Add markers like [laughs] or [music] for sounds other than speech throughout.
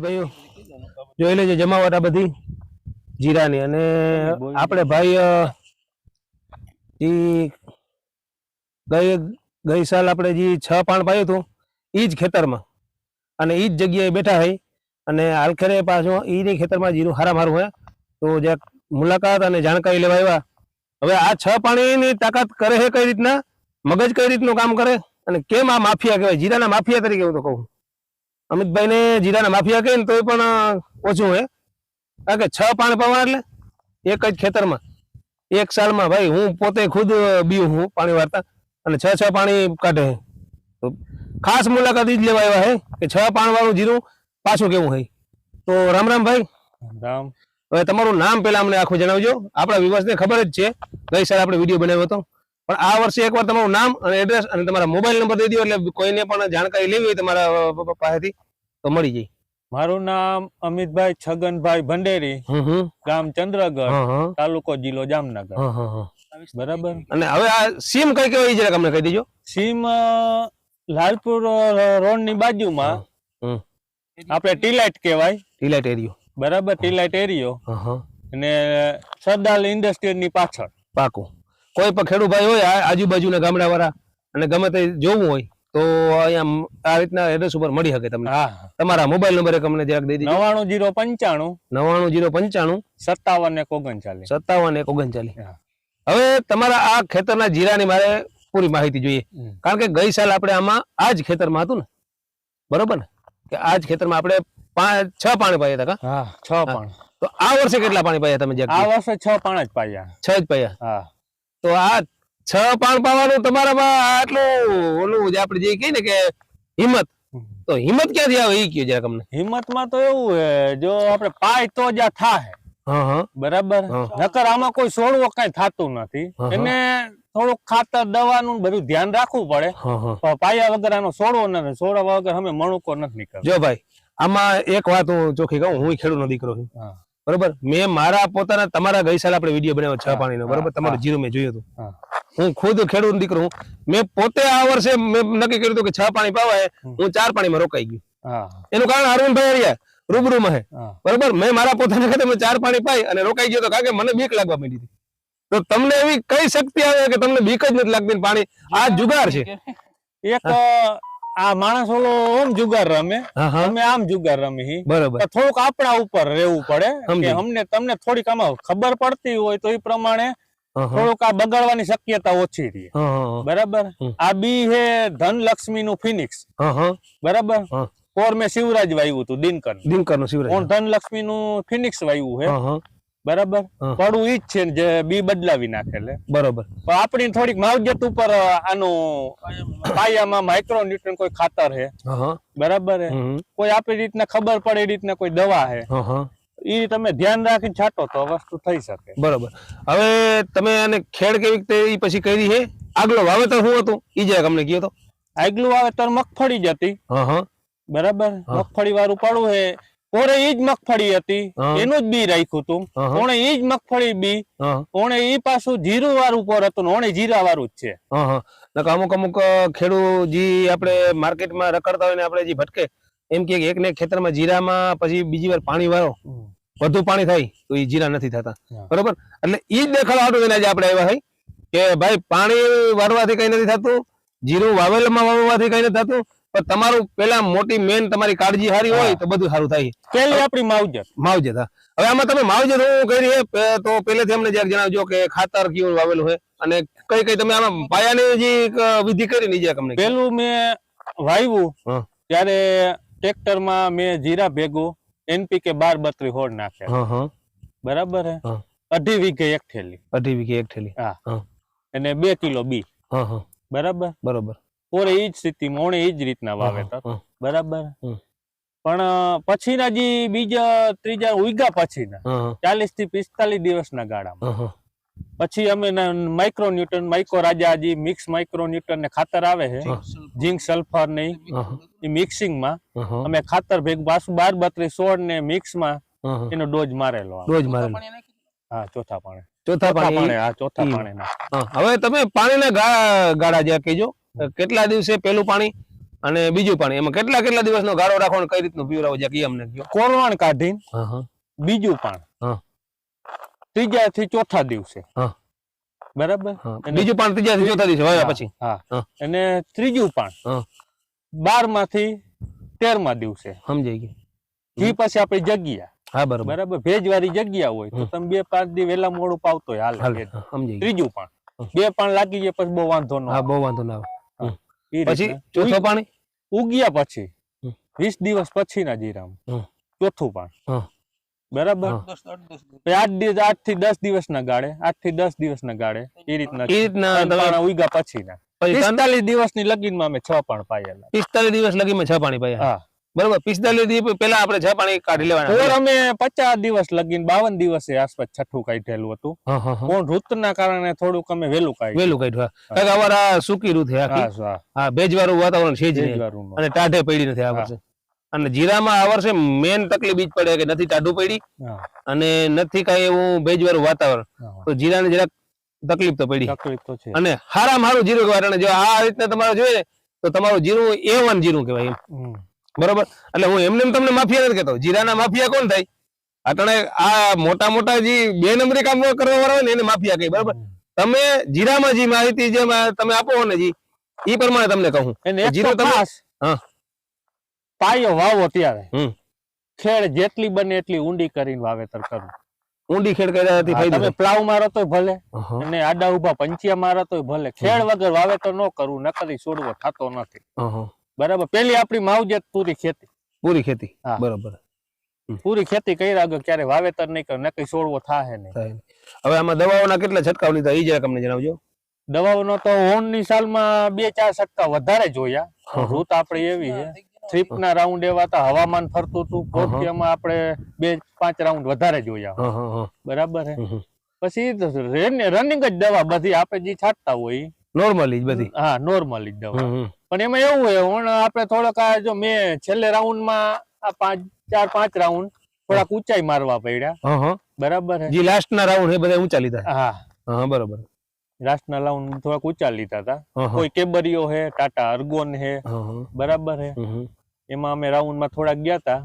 ખેડૂત જોઈ લેજો જમાવટ આ બધી જીરાની. અને આપણે ભાઈ ગઈ ગઈ સાલ આપણે જે છ પાણ પાયું હતું, ઈ જ ખેતરમાં. અને એ જ જગ્યાએ બેઠા હોય અને હાલખેરે પાછો એની ખેતરમાં જીરું હારા મારું હોય. તો જે મુલાકાત અને જાણકારી લેવા આવ્યા. હવે આ છ પાણીની તાકાત કરે છે કઈ રીતના? મગજ કઈ રીતનું કામ કરે? અને કેમ આ માફિયા કહેવાય? જીરાના માફિયા તરીકે હું તો કહું. અમિતભાઈને જીરાના માફિયા આપે ને તો પણ ઓછું હોય. કારણ કે છ પાણ પાવા એટલે એક જ ખેતરમાં. એક સાલમાં ભાઈ હું પોતે ખુદ બીયું હું પાણી વાર્તા અને છ છ પાણી કાઢે. તો ખાસ મુલાકાત જ લેવા એવા હે કે છ પાણ વાળું જીરું પાછું કેવું હોય. તો રામ રામ ભાઈ. રામ હવે તમારું નામ પેલા અમને આખું જણાવજો. આપણા વિવાસને ખબર જ છે. ગઈ સાલ આપણે વીડિયો બનાવ્યો હતો. પણ આ વર્ષે એકવાર તમારું નામ અને એડ્રેસ અને તમારા મોબાઈલ નંબર દઈ દો એટલે કોઈને પણ જાણકારી લેવી હોય તમારા પાસેથી તો મળી જાય. મારું નામ અમિતભાઈ છગનભાઈ ભંડેરી ગામ ચંદ્રગઢ તાલુકો જિલ્લો જામનગર. બરાબર? અને હવે આ સીમ કઈ કઈ જરાક અમને કહી દેજો. સીમ લાલપુર રોડની બાજુમાં. આપણે ટીલાઇટ કહેવાય. ટીલાઇટ એરિયો. બરાબર? ટીલાઇટ એરિયો. અને સરદાર ઇન્ડસ્ટ્રીઝની પાછળ. પાકું. કોઈ પણ ખેડૂત ભાઈ હોય આજુબાજુના ગામડા વાળા અને ગમે તે જોવું હોય તો અહીંયા આ રીતના એડ્રેસ ઉપર મળી શકે તમને. તમારા મોબાઈલ નંબર એક અમને જરાક દઈ દીધો નવાણું જીરો પંચાણું નવાણું જીરો પંચાણું સત્તાવન એક ઓગણચાલીસ. સત્તાવન એક ઓગણચાલીસ. હવે તમારા આ ખેતરના જીરાની મારે પૂરી માહિતી જોઈએ. કારણ કે ગઈ સાલ આપણે આમાં આ જ ખેતરમાં હતું ને. બરોબર ને? કે આ જ ખેતરમાં આપણે પાંચ છ પાણી પાયા હતા? છ પાણી. તો આ વર્ષે કેટલા પાણી પાયા તમે આ વર્ષે છ પાણ જ પાયા. છ જ પાયા. હા. તો આ છ પાણ પાવાનું તમારામાં આટલું ઓલું આપણે જે કહીએ ને કે હિંમત. તો હિંમત ક્યાંથી આવે એ કયો જરાક અમને હિંમતમાં તો એવું હે જો આપણે પાય તો જ આ થાય બરાબર? નકર આમાં કોઈ સોળવો કઈ થતું નથી. એને થોડુંક ખાતર દવાનું બધું ધ્યાન રાખવું પડે. પાયા વગર આનો સોળવો નથી સોળવા વગર અમે મણુકો નથી નીકળતો. જો ભાઈ આમાં એક વાત હું ચોખ્ખી કહું હું ખેડૂતનો દીકરો છું. બરોબર? મેં મારા પોતાના તમારા ગઈ સાલ આપણે વીડિયો બનાવ્યો છ પાણીનો. બરોબર? તમારું જીરું મેં જોયું હતું. હું. ખુદ ખેડૂત દીકરો હું. મેં પોતે આ વર્ષે મેં નક્કી કર્યું હતું કે છ પાણી પાવાય. હું ચાર પાણીમાં રોકાઈ ગયું. એનું કારણ અરુણભાઈ અરિયા રૂબરૂમાં હે. બરોબર? મેં મારા પોતાના ખાતે ચાર પાણી પાઈ અને રોકાઈ ગયો તો કારણ કે મને બીક લાગવા માંડી હતી. તો તમને એવી કઈ શક્તિ આવે કે તમને બીક જ નથી લાગતી પાણી? આ જુગાર છે. એક આ માણસ ઓલો આમ જુગાર રમે. અમે આમ જુગાર રમી. બરોબર. થોડુંક આપણા ઉપર રહેવું પડે કે અમને તમને થોડીક આમાં ખબર પડતી હોય તો એ પ્રમાણે થોડુંક આ બગાડવાની શક્યતા ઓછી રહે. બરાબર? આ બી હે ધનલક્ષ્મી નું ફિનિક્સ બરાબર. કોર મેં શિવરાજ વાયુ હતું દિનકર દિનકરનો શિવરાજ. કોણ? ધનલક્ષ્મી નું ફિનિક્સ હા હા. બરાબર? હા. પડું ઈ જ છે જે બી બદલાવી નાખેલે બરોબર. પણ આપણી થોડીક માવજત ઉપર આનું પાયામાં માઇક્રો ન્યુટ્રન કોઈ ખાતર હા. હા બરાબર હે? કોઈ આપણી રીતના ખબર પડે એ રીતના કોઈ દવા હે. હા હા. તમે ધ્યાન રાખીને છાંટો તો વસ્તુ થઈ શકે. બરોબર. હવે તમે આને ખેડ કેવી રીતે ઈ પછી કરી છે આગલો વાવેતર શું હતું? ઈ જે અમને કયો તો? આગલું વાવેતર મગફળી જ હતી. હા હા. બરાબર? મગફળી વાળું પડું છે ઓણે ઈ જ મગફળી હતી એનું જ બી રાખ્યું હતું. કોણે ઈ જ મગફળી બી કોણે ઈ પાછું જીરું વાળું પર હતું ઓણે જીરા વાળું જ છે. અમુક અમુક ખેડૂત જે આપણે માર્કેટમાં રખડતા હોય ને આપણે જે ભટકે એમ કે એક ને ખેતરમાં જીરામાં પછી બીજી વાર પાણી વાળો વધુ પાણી થાય તો એ જીરા નથી થતા. બરોબર? એટલે ઈ જ દેખાડવાનું એને આજે આપણે આવ્યા હોય કે ભાઈ પાણી વાળવાથી કઈ નથી થતું જીરું વાવેલમાં વાવવાથી કઈ નથી થતું પણ તમારું પેલા મોટી મેન તમારી કાળજી સારી હોય તો બધું સારું થાય. પેલી આપણી માવજત. માવજત હવે આમાં તમે માવજત હું કરી તો પહેલેથી અમને જયારે જણાવજો કે ખાતર કેવું વાવેલું હોય અને કઈ કઈ તમે આમાં પાયાની જે વિધિ કરી ને ઈ અમને પેલું મેં વાવ્યું ત્યારે ટ્રેક્ટરમાં મેં જીરા ભેગું એનપીકે બાર બત્રી હોડ નાખે. હા હા. બરાબર હે? અઢી વીઘે એક થેલી. અઢી વીઘે એક થેલી. હા. અને બે કિલો બી. બરાબર? બરોબર. ઓરે એ જ સ્થિતિમાં ઓણે એ જ રીતના વાવેતર. બરાબર? પણ પછીના જે બીજા ત્રીજા ઉઈગા પછીના ચાલીસથી પિસ્તાલીસ દિવસના ગાળામાં. પછી અમે માઇક્રો ન્યુટન માઇક્રો રાજા જે મિક્સ માઇક્રો ન્યુટન ને ખાતર આવે છે. ઝીંક સલ્ફર ને એ મિક્સિંગમાં હા. હા અમે ખાતર ભેગું પાછું બાર બત્રીસ સોળ ને મિક્સમાં હા હા. એનો ડોઝ મારેલો. ડોઝ મારેલો. હા ચોથા પાણે. ચોથા ચોથા પાણી હા ચોથા. પાણે હવે તમે પાણીના ગા- ગાળા જ્યાં કહેજો. કેટલા દિવસે પેલું પાણી અને બીજું પાણી? એમાં કેટલા કેટલા દિવસનો ગાળો રાખવાનો કઈ રીતનું પીવરાવો જ્યાં કે અમને કયો? કોરવાણ કાઢીને બીજું પાણી. ત્રીજા થી ચોથા દિવસે. બરાબર? બીજું પાણી ત્રીજા થી ચોથા દિવસે વાવ્યા પછી? હા. અને ત્રીજું પાણ. બારમાંથી તેરમા દિવસે. સમજાઈ ગયું. જી પછી આપણી જગ્યા. હા બરોબર. બરાબર? ભેજવાળી જગ્યા હોય તો તમે બે પાંચ દી વહેલા મોડું પાવતો હોય હાલ. ત્રીજું પાણ. બે પાણ લાગી જાય પછી બહુ વાંધો ન હા બહુ વાંધો ના આવે. પછી ચોથો પાણી? ઉગ્યા પછી વીસ દિવસ પછી ના જીરામ ચોથું પાણી. બરાબર? આઠ દિવસ. આઠથી દસ દિવસ ના ગાળે આઠથી દસ દિવસ ના ગાળે એ રીતના એ રીતના ઉગ્યા પછી ના પિસ્તાલીસ દિવસની લગીનમાં અમે છ પાણી પાયેલા. પિસ્તાલીસ દિવસ લગીમાં છ પાણી પાયા. હા. બરોબર પિસ્તાલીસ દિવસ પેલા આપણે છ પાણી કાઢી ઓર અમે પચાસ દિવસ લગીને બાવન દિવસે આસપાસ છઠ્ઠું કાઢેલું હતું. હા ઋત ના કારણે થોડુંક અમે વહેલું કાઢ્યું. વહેલું કાઢ્યું કારણ કે અમારા સૂકી રૂ થયા હા ભેજવાળું વાતાવરણ છે જ અને ટાઢે પડી નથી આ વર્ષે. અને જીરામાં આ વર્ષે મેન તકલીફ જ પડે કે નથી ટાઢું પડી અને નથી કઈ એવું ભેજવાળું વાતાવરણ. તો જીરાને જરાક તકલીફ તો પડી. તકલીફ તો છે. અને હારામાં હારું જીરું કહેવાય જો આ રીતના તમારે જોઈએ તો તમારું જીરું એ વન જીરું કહેવાય એમ. બરોબર? એટલે હું એમને તમને માફિયા નથી કહેતો. જીરાના માફિયા કોણ થાય? અટણે આ મોટા મોટા જે બે નંબરી કામ કરવા વાળા હોય ને એને માફિયા કહી બરોબર? તમે જીરામાં જે માહિતી જે તમે આપો ને જી એ પ્રમાણે તમને કહું. જીરું તમે- હા. પાયો વાવો ત્યારે. હમ. ખેડ જેટલી બને એટલી ઊંડી કરીને વાવેતર કરવું ઊંડી ખેડ કર્યાથી ફાયદો તમે પ્લાવ મારો તો ભલે અને આડા ઊભા પંચિયા મારો તો ભલે. ખેડ વગર વાવેતર ન કરવું નકરી છોડવો થતો નથી. બરાબર. પેલી આપણી માવજત પૂરી ખેતી. પૂરી ખેતી. બરાબર. પૂરી ખેતી કર્યા આગળ ક્યારે વાવેતર નહીં કરે નકરી છોડવો થાય નહીં. હવે આમાં દવાઓના કેટલા છટકાવ લીધા? એ જરાક અમને જણાવજો. દવાઓનો તો હોનની સાલમાં બે ચાર છટકાવ વધારે જોયા. રૂત આપણી એવી છે. થ્રીપના રાઉન્ડ એવા હતા હવામાન ફરતું હતું. ફોર્થિયામાં આપણે બે પાંચ રાઉન્ડ વધારે જોયા. બરાબર. પછી રનિંગ જ દવા બધી આપણે જે છાંટતા હોય. નોર્મલી જ બધી. હા નોર્મલી જ દવા. પણ એમાં એવું હોય હું આપણે થોડોક આ જો મેં છેલ્લે રાઉન્ડમાં આ પાંચ ચાર પાંચ રાઉન્ડ થોડાક ઊંચાઈ મારવા પડ્યા. બરાબર જે લાસ્ટ ના રાઉન્ડ બધા ઊંચા લીધા. હા. હા બરાબર. લાસ્ટ લાસ્ટના રાઉન્ડ થોડાક ઊંચા લીધા હતા. કોઈ કેબરીઓ હે ટાટા અર્ગોન હે. બરાબર હે. એમાં અમે રાઉન્ડમાં થોડાક ગયા હતા.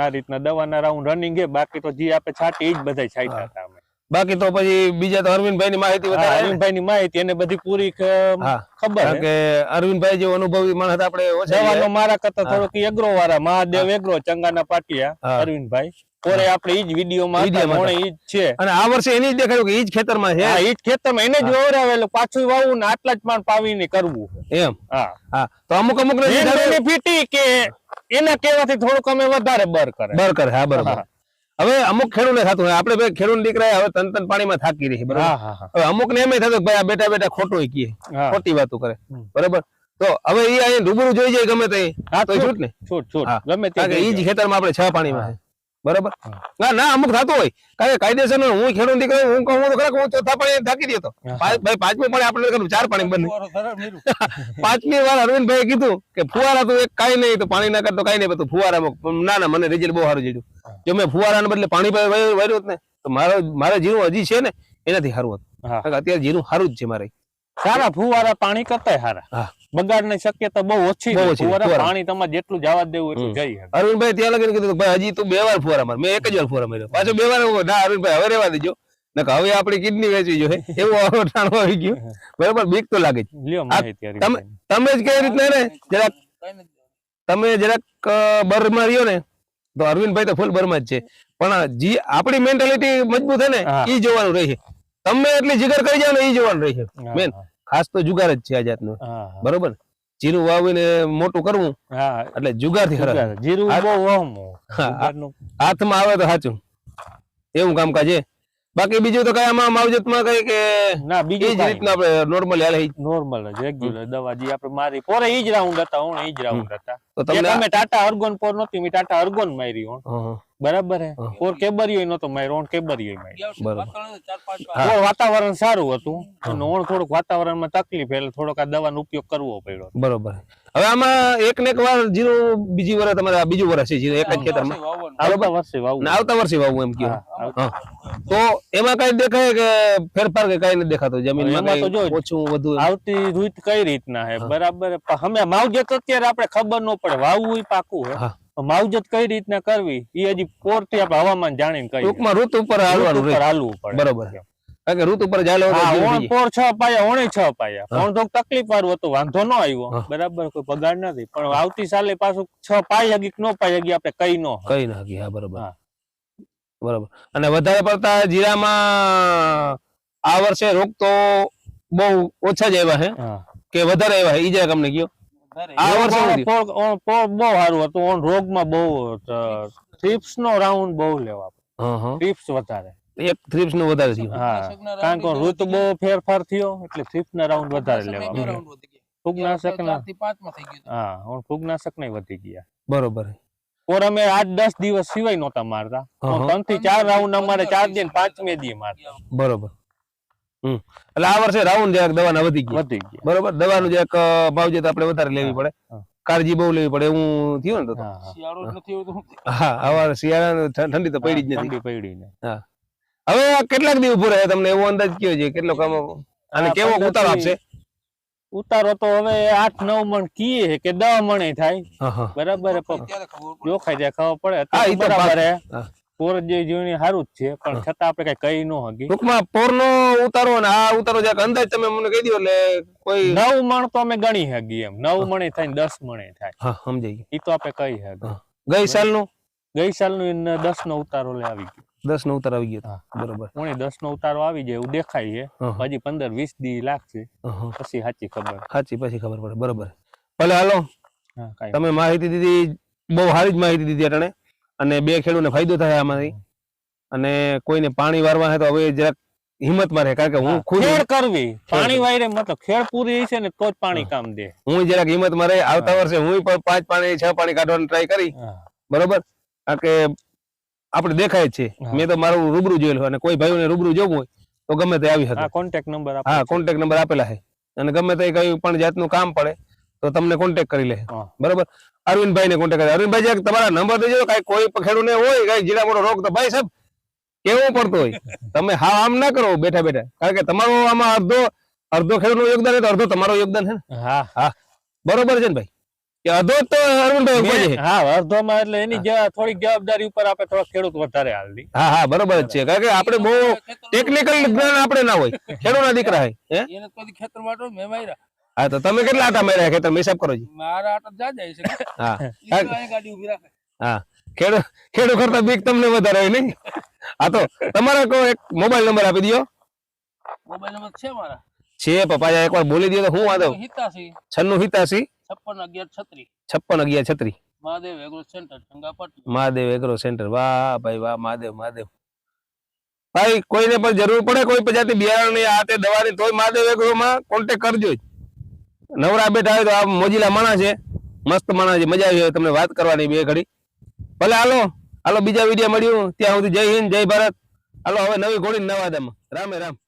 આ રીતના દવાના રાઉન્ડ રનિંગ હે બાકી તો જે આપણે છાટી એ જ બધા છાંટ્યા હતા બાકી તો પછી બીજા તો અરવિંદભાઈ ની માહિતી હા, વધારે અરવિંદભાઈની માહિતી એને બધી પૂરી ખબર કે અરવિંદભાઈ જેવો અનુભવી માણસ આપણે જવાનો. મારા કરતા. થોડોક એગ્રો વાળા મહાદેવ એગ્રો ચંગાના પાટિયા અરવિંદભાઈ. ઓરે આપણે ઈ જ વિડિયો માં ઈ જ છે. અને આ વર્ષે એની જ દેખાયું કે ઈ જ ખેતરમાં છે. હા ઈ જ ખેતરમાં એને જ વવરાવેલું પાછું વાવવું ને આટલા જ પાવી પાવીને કરવું એમ. હા. હા. તો અમુક અમુક ને બેનિફિટ કે એના કહેવાથી થોડુંક અમે વધારે બર કરે. બર કરે. હા બરોબર. હવે અમુક ખેડૂને થતું હોય. આપણે ભાઈ ખેડૂત દીકરા હવે તન તન પાણીમાં થાકી રહી બરોબર? હવે અમુક ને એમ થતું ભાઈ આ બેટા બેટા ખોટું કીએ. ખોટી વાતો કરે. બરાબર? તો હવે એ અહીં રૂબરૂ જોઈ જાય ગમે તે. હા, તો છૂટ. ને છૂટ છૂટ. ગમે તે ઈ જ. ખેતરમાં આપણે છ પાણીમાં બરોબર. ના ના અમુક થતું હોય. કારણ કે કાયદેસર હું ખેડૂત દીકરો હું કહું તો ખરા હું ચોથા પાણી થાકી દેતો ભાઈ પાંચમી પાણી આપણે કરું ચાર પાણી બંને [laughs] પાંચમી વાર અરવિંદભાઈ કીધું કે ફુવારા તો એક કાંઈ નહીં તો પાણી ના કરતો કાંઈ નહીં તો ફુવારા ના ના મને રિઝલ્ટ બહુ સારું જોયું જો મેં ફુવારાને બદલે પાણી વાર્યું હોત ને તો મારો મારે જીરું હજી છે ને એનાથી સારું હતું. અત્યારે જીરું સારું જ છે મારે. સારા ફુવારા પાણી કરતા સારા. બગાડની શક્યતા બહુ ઓછી. ફુવારા. પાણી તમારે જેટલું જવા દેવું એટલું જઈ શકે. અરવિંદભાઈ ત્યાં લગીને કીધું ભાઈ હજી તું બે વાર ફુવારા માર. મેં એક જ વાર ફુવારા માર્યો. પાછો બે વાર ના અરવિંદભાઈ હવે રેવા દેજો. નકર હવે આપણી કિડની વેચવી જોઈએ. એવું હવે ઠાણું આવી ગયું. બરોબર? બીક તો લાગે તમે તમે જ કઈ રીતના ને જરાક તમે જરાક બરમાં રહ્યો ને તો અરવિંદભાઈ તો ફૂલ બરમાં જ છે. પણ જે આપણી મેન્ટાલિટી મજબૂત છે ને એ જોવાનું રહે છે. તમે એટલી જીગર કરી જાવ ને એ જોવાનું રહે મેન ખાસ તો જુગાર જ છે આ જાતનું. બરોબર? જીરું વાવીને મોટું કરવું એટલે ખરા જુગાર. જીરું જુગારનું. હાથમાં આવે તો સાચું એવું કામકાજ છે. બાકી બીજું તો કઈ આમાં માવજતમાં કઈ કે ના બીજી જ રીતના આપણે નોર્મલ હાલે નોર્મલ જ રેગ્યુલર દવા જે આપણે મારી. પોરે ઈ જ રાઉન્ડ હતા હું ઈ જ રાઉન્ડ હતા. તો તમે ટાટા અર્ગોન પોર નહોતી મેં ટાટા અર્ગોન મારી હા. બરાબર હે? હા. કેબરીઓ નતો માર્યો ઓણ કેબરીઓ માર્યો. બરાબર. વાતાવરણ સારું હતું. અને ઓણ થોડુંક વાતાવરણમાં તકલીફ એટલે થોડોક આ દવાનો ઉપયોગ કરવો પડ્યો. બરોબર. હવે આમાં એક ને એક વાર જીરું બીજી વર્ષ તમારે આ બીજું વર્ષ છે જીરું એક જ ખેતરમાં. આવતા વર્ષે વાવું ને આવતા વર્ષે વાવવું એમ હા તો એમાં કઈ દેખાય કે ફેરફાર કે કઈ ન દેખાતો? જમીનમાં તો જો- ઓછું વધુ આવતી રીત કઈ રીતના હે? બરાબર હમે પણ અમે માવજત અત્યારે આપણે ખબર ન પડે. વાવવું હોય પાકું હે. માવજત કઈ રીતના કરવી? એ હજી પોરથી આપણે હવામાન જાણીને કહીએ. ટૂંકમાં ઋતુ ઉપર હાલવાનું હાલવું પડે. બરોબર. કારણ કે ઋતુ ઉપર ચાલે ઓણ પોર છ પાયા ઓણે છ પાયા. પણ તો તકલીફ વાળું હતું વાંધો ન આવ્યો. બરાબર કોઈ પગાર નથી. પણ આવતી સાલે પાછું છ પાઈ હગી ન પાઈ હગી આપણે કઈ ન. કઈ નાખી હા બરોબર. બરોબર. અને વધારે પડતા જીરામાં આ વર્ષે રોગ તો બહુ ઓછા જ આવ્યા છે. કે વધારે આવ્યા છે. ઈ જરા તમને કયો. આ વર્ષે શું થયું? પોર- ઓણ પોર બહુ સારું હતું. ઓણ રોગમાં બહુ થ્રિપ્સ નો રાઉન્ડ બહુ લેવા હા હા. થ્રિપ્સ વધારે. એક થ્રીપ્સનું વધારે થયું. હા કારણ કે ઋતુ બહુ ફેરફાર થયો એટલે થ્રિપ્સ ના રાઉન્ડ વધારે લેવા ફૂગનાશક ના હા ઓણ ફૂગનાશક નહીં વધી ગયા. બરોબર. ઓર અમે આઠ દસ દિવસ સિવાય નહોતા મારતા. હા, હા. ત્રણથી ચાર રાઉન્ડ અમારે ચાર દિન પાંચમે દી મારતા. બરોબર. હમ એટલે આ વર્ષે રાઉન્ડ જરાક દવાના વધી ગયા. વધી ગયા. બરોબર? દવાનું જરાક ભાવ માવજત આપણે વધારે લેવી પડે. કાળજી બહુ લેવી પડે. એવું થયું ને તો હા, હા. હા આવા શિયાળા ઠંડી તો પડી જ નથી. ઠંડી પડી ને. હવે કેટલાક દિવસ ઊભો છે તમને એવો અંદાજ કયો છે? કેટલો કામ અને કેવો ઉતારો આપશે? ઉતારો તો હવે આઠ નવ મણ કીએ છે કે દસ મણે થાય. હા હા. બરાબર જોખાઈ જાય ખબર પડે. હા, બરાબર હે હા. પોર જે સારું જ છે પણ છતાં આપણે કઈ કહી ન હગી ટૂંકમાં પોરનો ઉતારો અને આ ઉતારો જરાક અંદાજ તમે મને કહી દો એટલે કોઈ નવ મણ તો અમે ગણી હકી એમ. નવ મણે થાય દસ મણે થાય. હા ઈ તો આપણે કહી હકી ગઈ સાલનું ગઈ સાલનું દસ નો ઉતારો લે આવી ગયો. દસ નો ઉતારો આવી ગયો હા. બરોબર. પણ દસ નો ઉતારો આવી જાય એવું દેખાય છે. હજી પંદર વીસ દી લાગશે. પછી સાચી ખબર. સાચી પછી ખબર પડે. બરોબર. ભલે હાલો. તમે માહિતી દીધી બહુ સારી જ માહિતી દીધી અટાણે. અને બે ખેડૂતને ફાયદો થાય આમાંથી. અને કોઈને પાણી વારવા હે તો હવે જરાક હિંમત મારે કારણ કે હું ખુદ ખેડ કરવી. પાણી વાયરે મતલબ ખેડ પૂરી છે ને તો જ પાણી કામ દે. હું જરાક હિંમત મારે આવતા વર્ષે હું પણ પાંચ પાણી છ પાણી કાઢવાની ટ્રાય કરી. બરોબર? કારણ કે આપણે દેખાય છે. મેં તો મારું રૂબરૂ જોયેલું અને કોઈ ભાઈઓને રૂબરૂ જોવું હોય તો ગમે તે આવી શકે. કોન્ટેક કોન્ટેક્ટ નંબર હા કોન્ટેક્ટ નંબર આપેલા છે. અને ગમે તે કઈ પણ જાતનું કામ પડે તો તમને કોન્ટેક્ટ કરી લે. બરોબર? અરવિંદભાઈ ને કોન્ટેક્ટ કરે અરવિંદભાઈ તમારા નંબર દેજો કઈ કોઈ પણ ખેડૂતને હોય કઈ જીરા મોટો રોગ તો ભાઈ સાહેબ કેવું પડતો હોય? તમે હા આમ ના કરો બેઠા બેઠા. કારણ કે તમારો આમાં અડધો અડધો ખેડૂતનું યોગદાન હોય તો અડધો તમારો યોગદાન છે ને? હા. બરોબર છે ને ભાઈ? કે અડધો તો અરવિંદભાઈ છે. હા અડધોમાં એટલે એની થોડીક જવાબદારી ઉપર આપણે થોડા ખેડૂત વધારે હાલ હા હા બરોબર જ છે. કારણ કે આપણે બહુ ટેકનિકલ જ્ઞાન આપણે ના હોય. ખેડૂતના દીકરા હે હે? એને કોઈ ખેતર મેં માર્યા. હા તો તમે કેટલા આટા માર્યા ખેતર હિસાબ કરો જી. મારા આટા જા જાય છે. હા. ગાડી ઊભી રાખે. હા. ખેડો ખેડો કરતા બીક તમને વધારે હોય નહીં? હા તો તમારા કો એક મોબાઈલ નંબર આપી દો મોબાઈલ નંબર છે મારા? છે પપ્પા એકવાર બોલી દો તો હું વાંધો? હિતાસી છન્નું હિતાસી છપ્પન અગિયાર છત્રી. છપ્પન અગિયાર છત્રી. Mahadev agro centre ચંગાપટ Mahadev agro centre. વાહ ભાઈ વાહ મહાદેવ મહાદેવ. ભાઈ કોઈને પણ જરૂર પડે કોઈ પણ બિયારણ બિયારણની આ તે દવાની તોય મહાદેવ એગ્રોમાં કોન્ટેક કરજો જ. નવરા બેઠા હોય તો આ મોજીલા માણસ છે. મસ્ત માણા છે. મજા આવી હોય તમને વાત કરવાની બે ઘડી. ભલે હાલો હાલો બીજા વીડિયો મળ્યું. ત્યાં સુધી જય હિન્દ, જય ભારત. હાલો, હવે નવી ઘોડી નવા દમ. રામે રામ.